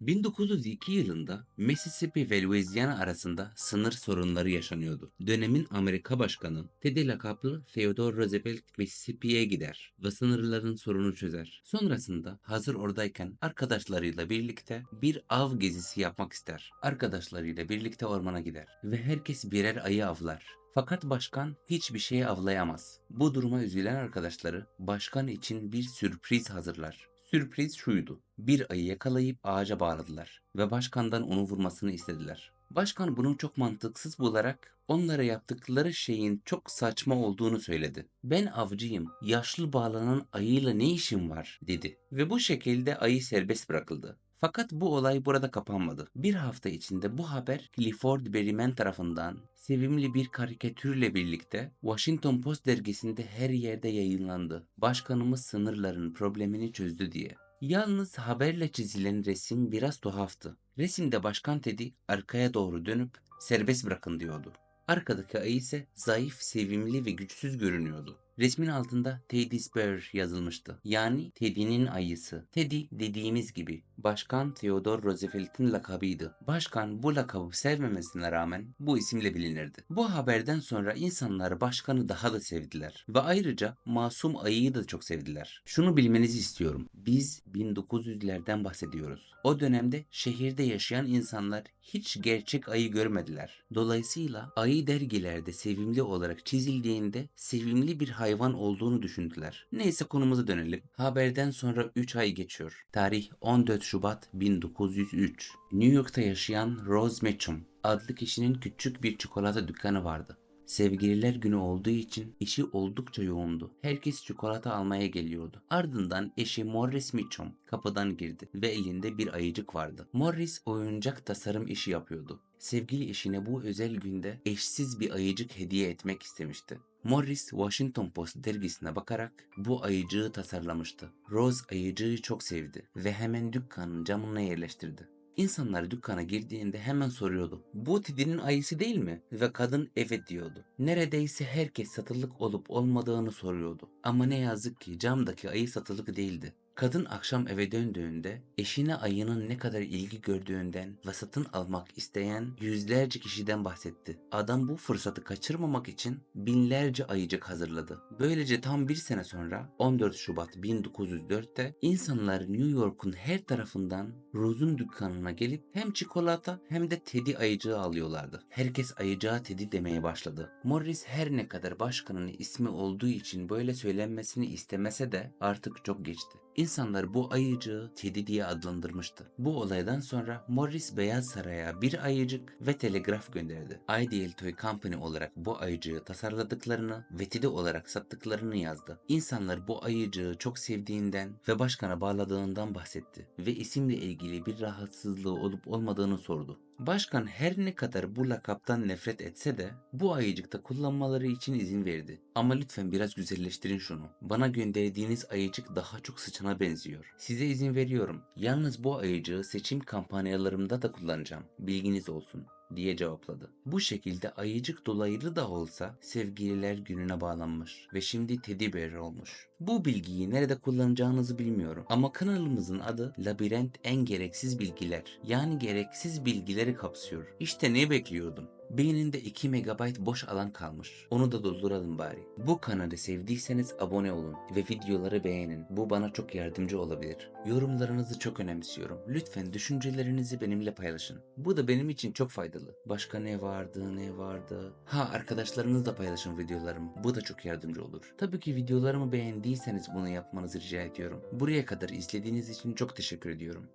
1902 yılında Mississippi ve Louisiana arasında sınır sorunları yaşanıyordu. Dönemin Amerika Başkanı Teddy lakaplı Theodore Roosevelt Mississippi'ye gider ve sınırların sorunu çözer. Sonrasında hazır oradayken arkadaşlarıyla birlikte bir av gezisi yapmak ister. Arkadaşlarıyla birlikte ormana gider ve herkes birer ayı avlar. Fakat başkan hiçbir şeyi avlayamaz. Bu duruma üzülen arkadaşları başkan için bir sürpriz hazırlar. Sürpriz şuydu. Bir ayı yakalayıp ağaca bağladılar ve başkandan onu vurmasını istediler. Başkan bunu çok mantıksız bularak onlara yaptıkları şeyin çok saçma olduğunu söyledi. Ben avcıyım, yaşlı bağlanan ayıyla ne işim var dedi ve bu şekilde ayı serbest bırakıldı. Fakat bu olay burada kapanmadı. Bir hafta içinde bu haber Clifford Berryman tarafından sevimli bir karikatürle birlikte Washington Post dergisinde her yerde yayınlandı. Başkanımız sınırların problemini çözdü diye. Yalnız haberle çizilen resim biraz tuhaftı. Resimde Başkan Teddy arkaya doğru dönüp serbest bırakın diyordu. Arkadaki ayı ise zayıf, sevimli ve güçsüz görünüyordu. Resmin altında Teddy's Bear yazılmıştı. Yani Teddy'nin ayısı. Teddy dediğimiz gibi Başkan Theodore Roosevelt'in lakabıydı. Başkan bu lakabı sevmemesine rağmen bu isimle bilinirdi. Bu haberden sonra insanlar başkanı daha da sevdiler. Ve ayrıca masum ayıyı da çok sevdiler. Şunu bilmenizi istiyorum. Biz 1900'lerden bahsediyoruz. O dönemde şehirde yaşayan insanlar hiç gerçek ayı görmediler. Dolayısıyla ayı dergilerde sevimli olarak çizildiğinde sevimli bir hayvan olduğunu düşündüler. Neyse konumuza dönelim. Haberden sonra 3 ay geçiyor. Tarih 14 Şubat 1903. New York'ta yaşayan Rose Mitchum adlı kişinin küçük bir çikolata dükkanı vardı. Sevgililer günü olduğu için işi oldukça yoğundu. Herkes çikolata almaya geliyordu. Ardından eşi Morris Mitchum kapıdan girdi ve elinde bir ayıcık vardı. Morris oyuncak tasarım işi yapıyordu. Sevgili eşine bu özel günde eşsiz bir ayıcık hediye etmek istemişti. Morris Washington Post dergisine bakarak bu ayıcığı tasarlamıştı. Rose ayıcığı çok sevdi ve hemen dükkanın camına yerleştirdi. İnsanlar dükkana girdiğinde hemen soruyordu. Bu Teddy'nin ayısı değil mi? Ve kadın evet diyordu. Neredeyse herkes satılık olup olmadığını soruyordu. Ama ne yazık ki camdaki ayı satılık değildi. Kadın akşam eve döndüğünde eşine ayının ne kadar ilgi gördüğünden ve satın almak isteyen yüzlerce kişiden bahsetti. Adam bu fırsatı kaçırmamak için binlerce ayıcık hazırladı. Böylece tam bir sene sonra 14 Şubat 1904'te insanlar New York'un her tarafından Rose'un dükkanına gelip hem çikolata hem de Teddy ayıcığı alıyorlardı. Herkes ayıcığa Teddy demeye başladı. Morris her ne kadar başkanın ismi olduğu için böyle söylenmesini istemese de artık çok geçti. İnsanlar bu ayıcığı Teddy diye adlandırmıştı. Bu olaydan sonra Morris Beyaz Saray'a bir ayıcık ve telegraf gönderdi. Ideal Toy Company olarak bu ayıcığı tasarladıklarını ve Teddy olarak sattıklarını yazdı. İnsanlar bu ayıcığı çok sevdiğinden ve başkana bağladığından bahsetti ve isimle ilgili bir rahatsızlığı olup olmadığını sordu. Başkan her ne kadar bu lakaptan nefret etse de bu ayıcıkta kullanmaları için izin verdi. Ama lütfen biraz güzelleştirin şunu. Bana gönderdiğiniz ayıcık daha çok sıçana benziyor. Size izin veriyorum. Yalnız bu ayıcığı seçim kampanyalarımda da kullanacağım. Bilginiz olsun diye cevapladı. Bu şekilde ayıcık dolaylı da olsa sevgililer gününe bağlanmış ve şimdi teddy bear olmuş. Bu bilgiyi nerede kullanacağınızı bilmiyorum ama kanalımızın adı Labirent En Gereksiz Bilgiler. Yani gereksiz bilgileri kapsıyor. İşte ne bekliyordum? Beyninde 2 MB boş alan kalmış. Onu da dolduralım bari. Bu kanalı sevdiyseniz abone olun ve videoları beğenin. Bu bana çok yardımcı olabilir. Yorumlarınızı çok önemsiyorum. Lütfen düşüncelerinizi benimle paylaşın. Bu da benim için çok faydalı. Başka ne vardı ne vardı? Ha arkadaşlarınızla paylaşın videolarımı. Bu da çok yardımcı olur. Tabii ki videolarımı beğendiyseniz bunu yapmanızı rica ediyorum. Buraya kadar izlediğiniz için çok teşekkür ediyorum.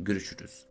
Görüşürüz.